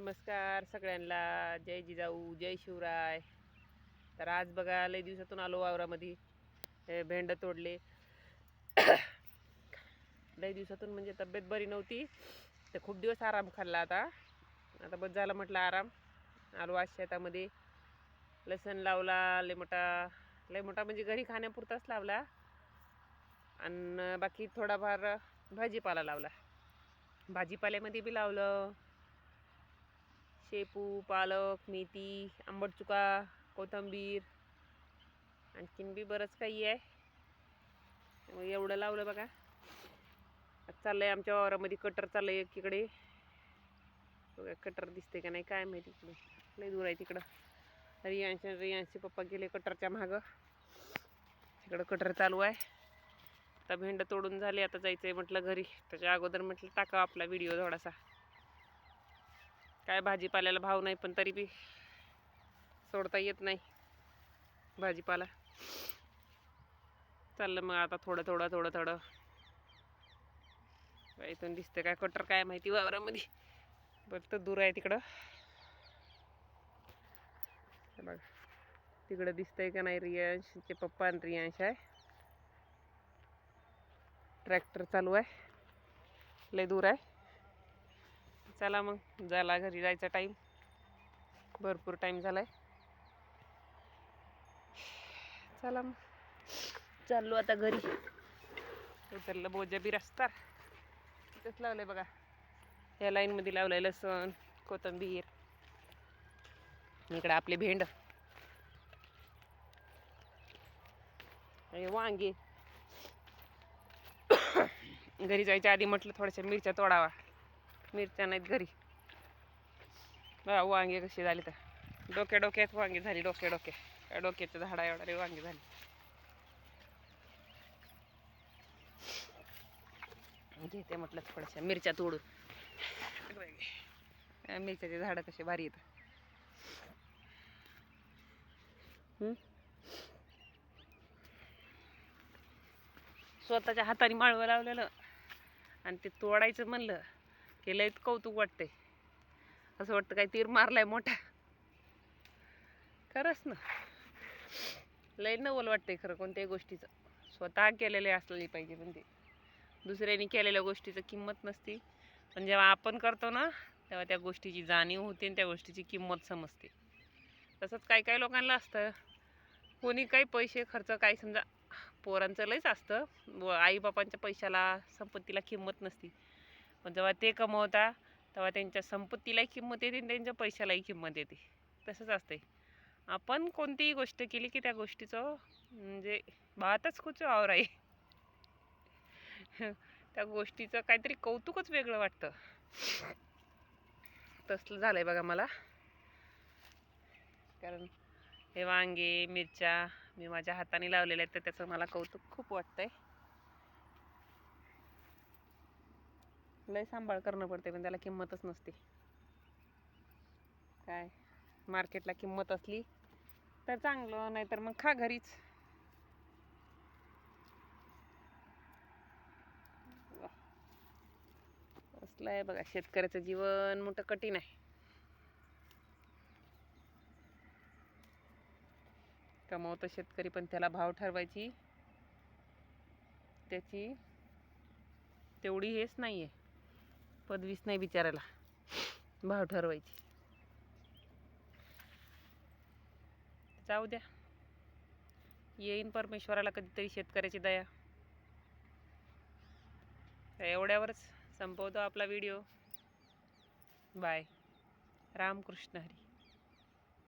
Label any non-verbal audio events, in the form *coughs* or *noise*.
नमस्कार सगळ्यांना. जय जिजाऊ जय शिवराय. तर आज बघा लय दिवसातून आलो वावरामध्ये. हे भेंड तोडले. *coughs* लय दिवसातून म्हणजे तब्येत बरी नव्हती. तर खूप दिवस आराम खाल्ला आता. आता बस झाला म्हटलं आराम. आलो आज शेतामध्ये. लसण लावला लय मोठा लय मोठा म्हणजे घरी खाण्यापुरताच लावला. आणि बाकी थोडाफार भाजीपाला लावला. भाजीपाल्यामध्ये बी लावलं. शेपू पालक मेथी आंबट चुका कोथिंबीर आणखीन बी बरंच काही आहे. एवढं लावलं बघा. आता चाललंय आमच्या वावरामध्ये कटर चाललंय एकीकडे. बघा कटर दिसते का नाही काय माहिती इकडे. लय दूर आहे तिकडं. रियांश रियांशी पप्पा गेले कटरच्या मागं. तिकडं कटर चालू आहे. आता भेंड तोडून झाली आता जायचं आहे म्हटलं घरी. त्याच्या अगोदर म्हटलं टाका आपला व्हिडिओ थोडासा. काय भाजीपाल्याला भाव नाही पण तरी बी सोडता येत नाही भाजीपाला. चाललं मग आता थोडं थोडं थोडं थोडं. काय इथून दिसतं काय कटर काय माहिती वावरामध्ये. बरं तर दूर आहे तिकडं. बघा तिकडं दिसतंय का नाही रियांशचे पप्पा आणि रियांश आहे. ट्रॅक्टर चालू आहे. लय दूर आहे. चला मग झाला घरी जायचा टाईम भरपूर टाईम झालाय. चला मग. चाललो आता घरी. उतरलं बोजा बी रस्ता. तिथंच लावलंय बघा. या लाईनमध्ये लावलंय लसण कोथिंबीर. इकडे आपले भेंड. वांगे. *coughs* घरी जायच्या आधी म्हटलं थोड्याशा मिरच्या तोडावा मिरच्या नाहीत घरी. बघा वांगे कशी झाली तर. डोक्या डोक्यात वांगी झाली डोक्या डोक्या. काय डोक्याच्या झाडा एवढा रे झाली. घेते म्हटलं थोड्याशा मिरच्या तोडून. मिरच्याचे झाडं कसे भारी येतात स्वतःच्या हाताने माळवं लावलेलं. आणि ते तोडायचं म्हणलं. की लयच कौतुक वाटतंय. असं वाटतं काय तीर मारलाय मोठा. खरंच ना. लय नवल वाटतंय खरं कोणत्याही गोष्टीचं. स्वतः केलेले असलेली पाहिजे म्हणजे दुसऱ्याने केलेल्या गोष्टीचं किंमत नसती. पण जेव्हा आपण करतो ना तेव्हा त्या गोष्टीची जाणीव होते आणि त्या गोष्टीची किंमत समजते. तसंच काही काही लोकांना असतं. कोणी काही पैसे खर्च काही समजा पोरांचं लयच असतं. आई आईबापांच्या पैशाला संपत्तीला किंमत नसती. पण जेव्हा ते कमवता तेव्हा त्यांच्या संपत्तीलाही किंमत येते आणि त्यांच्या पैशालाही किंमत येते. तसंच असते आपण कोणतीही गोष्ट केली की त्या गोष्टीचं म्हणजे भातच खूप वावर आहे. त्या गोष्टीचं काहीतरी कौतुकच वेगळं वाटतं. तसलं झालं आहे बघा मला. कारण हे वांगे मिरच्या मी माझ्या हाताने लावलेल्या आहेत तर त्याचं मला कौतुक खूप वाटतं आहे लय सांभाळ करणं पडते पण त्याला किंमतच नसते. काय? मार्केटला किंमत असली तर चांगलं नाहीतर मग खा घरीच. वाह. असलं आहे बघा शेतकऱ्याचं जीवन मोठं कठीण आहे. कमावतो शेतकरी पण त्याला भाव ठरवायची त्याची तेवढी हेच नाही आहे पदवीच नाही बिचारायला भाव ठरवायची. जाऊ द्या. येईन परमेश्वराला कधीतरी शेतकऱ्याची दया. तर एवढ्यावरच संपवतो आपला व्हिडिओ बाय रामकृष्ण हरी.